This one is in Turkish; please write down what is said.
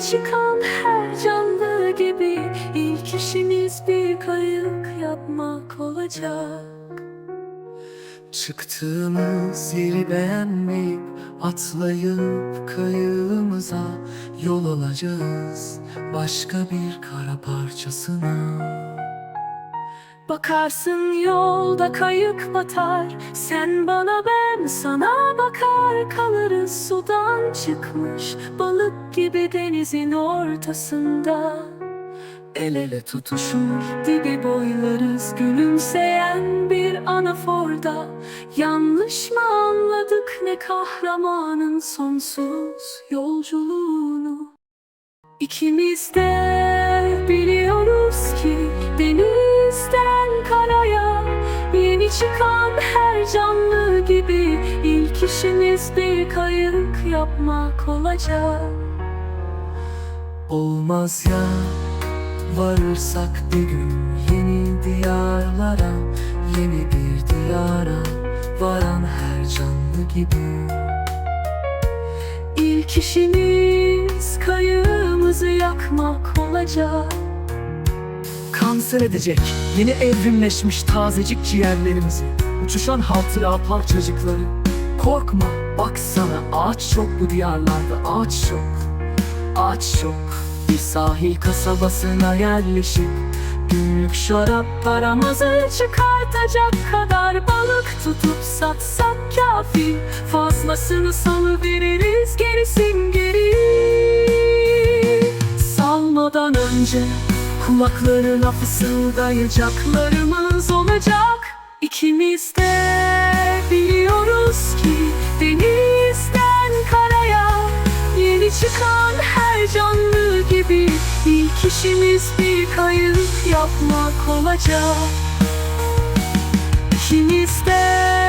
Yeni çıkan her canlı gibi ilk işimiz bir kayık yapmak olacak Çıktığımız yeri beğenmeyip atlayıp kayığımıza yol alacağız başka bir kara parçasına. Bakarsın yolda kayık batar. Sen bana ben sana bakar. Kalırız sudan çıkmış Balık gibi denizin ortasında. El ele tutuşur Dibi boylarız. Gülümseyen bir anaforda. Yanlış mı anladık ne kahramanın sonsuz yolculuğunu? İkimiz de çıkan her canlı gibi ilk işimiz bir kayık yapmak olacak. Olmaz ya Varırsak bir gün yeni diyarlara Yeni bir diyara varan her canlı gibi. İlk işimiz kayığımızı yakmak olacak Kanser edecek. Yeni evrimleşmiş tazecik ciğerlerimizi Uçuşan hatıra parçacıkları. Korkma baksana ağaç çok bu diyarlarda ağaç çok Ağaç çok Bir sahil kasabasına yerleşip Günlük şarap paramızı Çıkartacak kadar balık tutup satsak kafi. Fazlasını salıveririz gerisin geri. Salmadan önce kulaklarına fısıldayacaklarımız olacak. İkimiz de biliyoruz ki denizden karaya Yeni çıkan her canlı gibi ilk işimiz bir kayık yapmak olacak. İkimiz de